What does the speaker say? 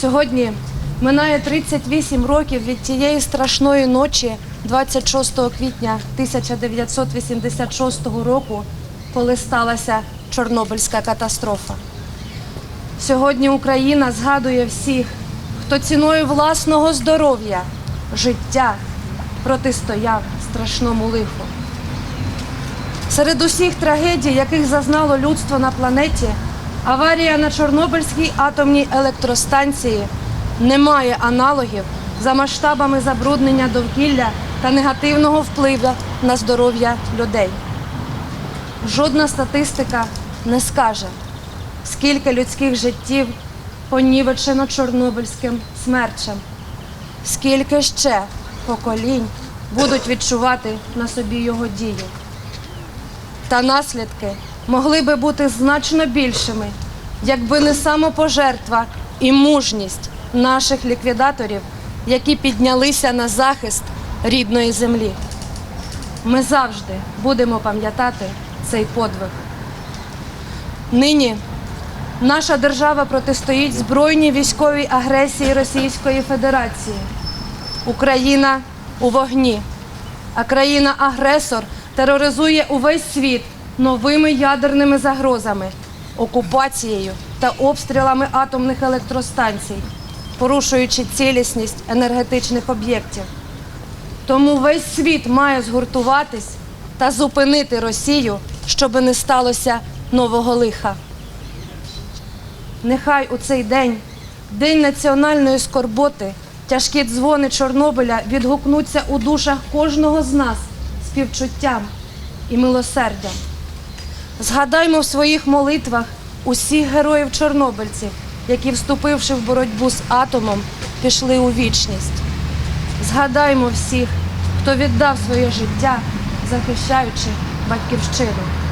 Сьогодні минає 38 років від тієї страшної ночі, 26 квітня 1986 року, коли сталася Чорнобильська катастрофа. Сьогодні Україна згадує всіх, хто ціною власного здоров'я, життя протистояв страшному лиху. Серед усіх трагедій, яких зазнало людство на планеті, аварія на Чорнобильській атомній електростанції не має аналогів за масштабами забруднення довкілля та негативного впливу на здоров'я людей. Жодна статистика не скаже, скільки людських життів понівечено Чорнобильським смерчем, скільки ще поколінь будуть відчувати на собі його дію. Та наслідки могли би бути значно більшими, якби не самопожертва і мужність наших ліквідаторів, які піднялися на захист рідної землі. Ми завжди будемо пам'ятати цей подвиг. Нині наша держава протистоїть збройній військовій агресії Російської Федерації. Україна у вогні, а країна-агресор тероризує увесь світ новими ядерними загрозами, окупацією та обстрілами атомних електростанцій, порушуючи цілісність енергетичних об'єктів. Тому весь світ має згуртуватись та зупинити Росію, щоб не сталося нового лиха. Нехай у цей день, день національної скорботи, тяжкі дзвони Чорнобиля відгукнуться у душах кожного з нас співчуттям і милосердям. Згадаймо в своїх молитвах усіх героїв чорнобильців, які, вступивши в боротьбу з атомом, пішли у вічність. Згадаймо всіх, хто віддав своє життя, захищаючи батьківщину.